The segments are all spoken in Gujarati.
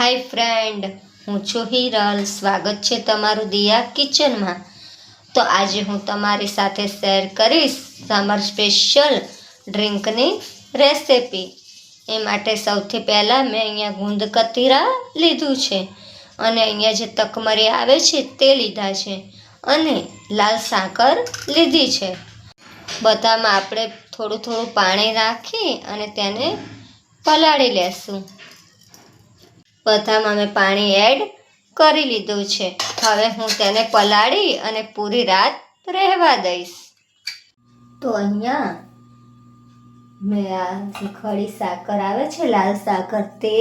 હાય ફ્રેન્ડ, હું છું હિરલ. સ્વાગત છે તમારું દિયા કિચનમાં. તો આજે હું તમારી સાથે શેર કરીશ સમર સ્પેશિયલ ડ્રિંકની રેસિપી. એ માટે સૌથી પહેલાં મેં અહીંયા ગુંદ કતીરા લીધું છે અને અહીંયા જે તકમરી આવે છે તે લીધા છે અને લાલ સાકર લીધી છે. બધામાં આપણે થોડું થોડું પાણી નાખી અને તેને પલાળી લેશું. બધામાં મેં પાણી એડ કરી લીધું છે. હવે હું તેને પલાળી અને પૂરી રાત રહેવા દઈશ. તો અહીંયા મેં આ ખડી સાકર આવે છે, લાલ સાકર તે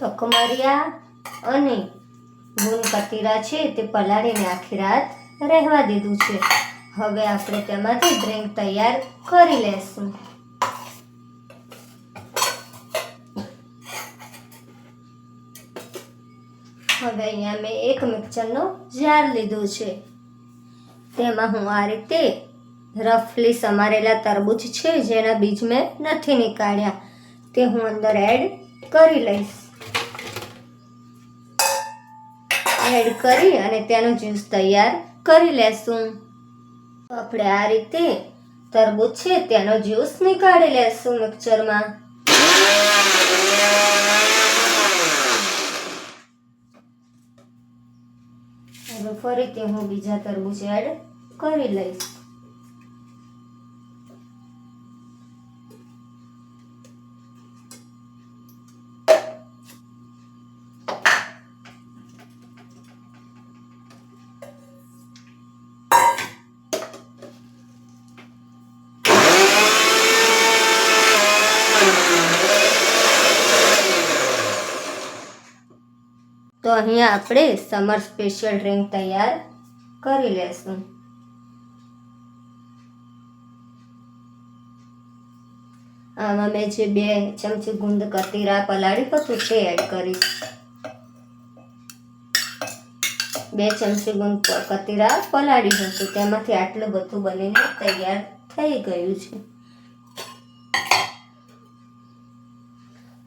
તકમરિયા અને ગુણ કતીરા છે તે પલાળીને આખી રાત રહેવા દીધું છે. હવે આપણે તેમાંથી ડ્રિંક તૈયાર કરી લેશું. હવે અહીંયા મેં એક મિક્સરનો જાર લીધો છે. તેમાં હું આ રીતે રફલી સમારેલા તરબૂચ છે, જેના બીજ મેં નથી નીકાળ્યા. તે હું અંદર એડ કરી લઈશ. એડ કરી અને તેનો જ્યુસ તૈયાર કરી લેશું. આપણે આ રીતે તરબૂચ છે, તેનો જ્યુસ નીકાળી લેશું મિક્સરમાં. હવે ફરીથી હું બીજા તરબૂચ એડ કરી લઈશ તો અહીંયા આપણે સમર સ્પેશિયલ ડ્રિંક તૈયાર કરી લેશું. આમાં મેં જે બે ચમચી ગુંદ કતીરા પલાળી હતું તે એડ કરીશ. બે ચમચી ગુંદ કતીરા પલાળી હતું તેમાંથી આટલું બધું બનીને તૈયાર થઈ ગયું છે.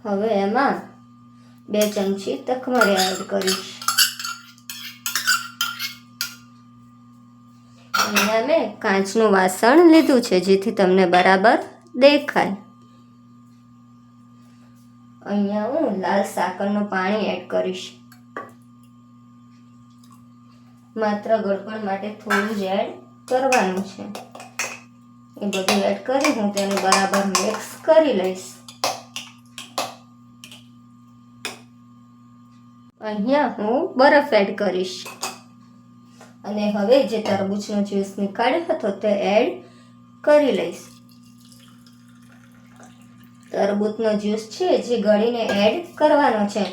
હવે એમાં બે ચમચી તકમરી એડ કરીશ. અહીંયા મેં કાચનું વાસણ લીધું છે, જેથી તમને બરાબર દેખાય. અહીંયા હું લાલ સાકરનું પાણી એડ કરીશ. માત્ર ગળપણ માટે થોડું જ એડ કરવાનું છે. એ બધું એડ કરી હું તેને બરાબર મિક્સ કરી લઈશ. અહીંયા હું બરફ એડ કરીશ. અને હવે જે તરબૂચનો જ્યુસ નીકાળ્યો હતો તે એડ કરી લઈશ. તરબૂચનો જ્યુસ છે જે ગળીને એડ કરવાનો છે.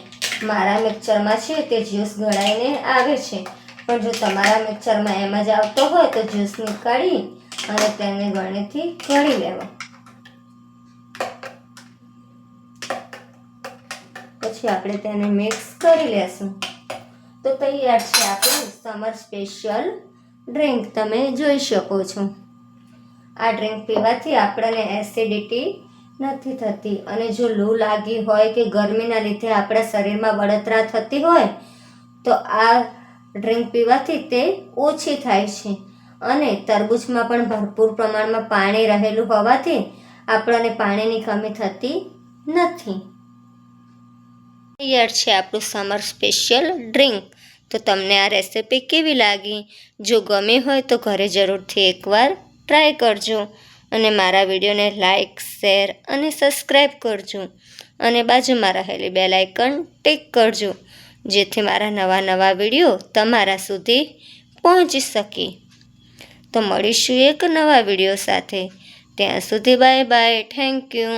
મારા મિક્સરમાં છે તે જ્યુસ ગળાઈને આવે છે. પણ જો તમારા મિક્સરમાં એમ જ આવતો હોય તો જ્યુસ નીકાળી અને તેને ગળણીથી ગળી લેવા. પછી આપણે તેને મિક્સ કરી લેશું. તો તૈયાર છે આપણું સમર સ્પેશિયલ ડ્રિંક તમે જોઈ શકો છો. આ ડ્રિંક પીવાથી આપણને એસિડિટી નથી થતી અને જો લૂ લાગી હોય કે ગરમીના લીધે આપણા શરીરમાં બળતરા થતી હોય, તો આ ડ્રિંક પીવાથી તે ઓછી થાય છે. અને તરબૂચમાં પણ ભરપૂર પ્રમાણમાં પાણી રહેલું હોવાથી આપણને પાણીની કમી થતી નથી. તૈયાર છે આપણું સમર સ્પેશિયલ ડ્રિંક તો તમને આ રેસિપી કેવી લાગી? જો ગમી હોય તો ઘરે જરૂરથી એકવાર ટ્રાય કરજો. અને મારા વિડીયોને લાઇક શેર અને સબસ્ક્રાઈબ કરજો. અને બાજુમાં રહેલી બે લાઇકન ટેક કરજો, જેથી મારા નવા નવા વીડિયો તમારા સુધી પહોંચી શકે. તો મળીશું એક નવા વીડિયો સાથે. ત્યાં સુધી બાય બાય થેન્ક યુ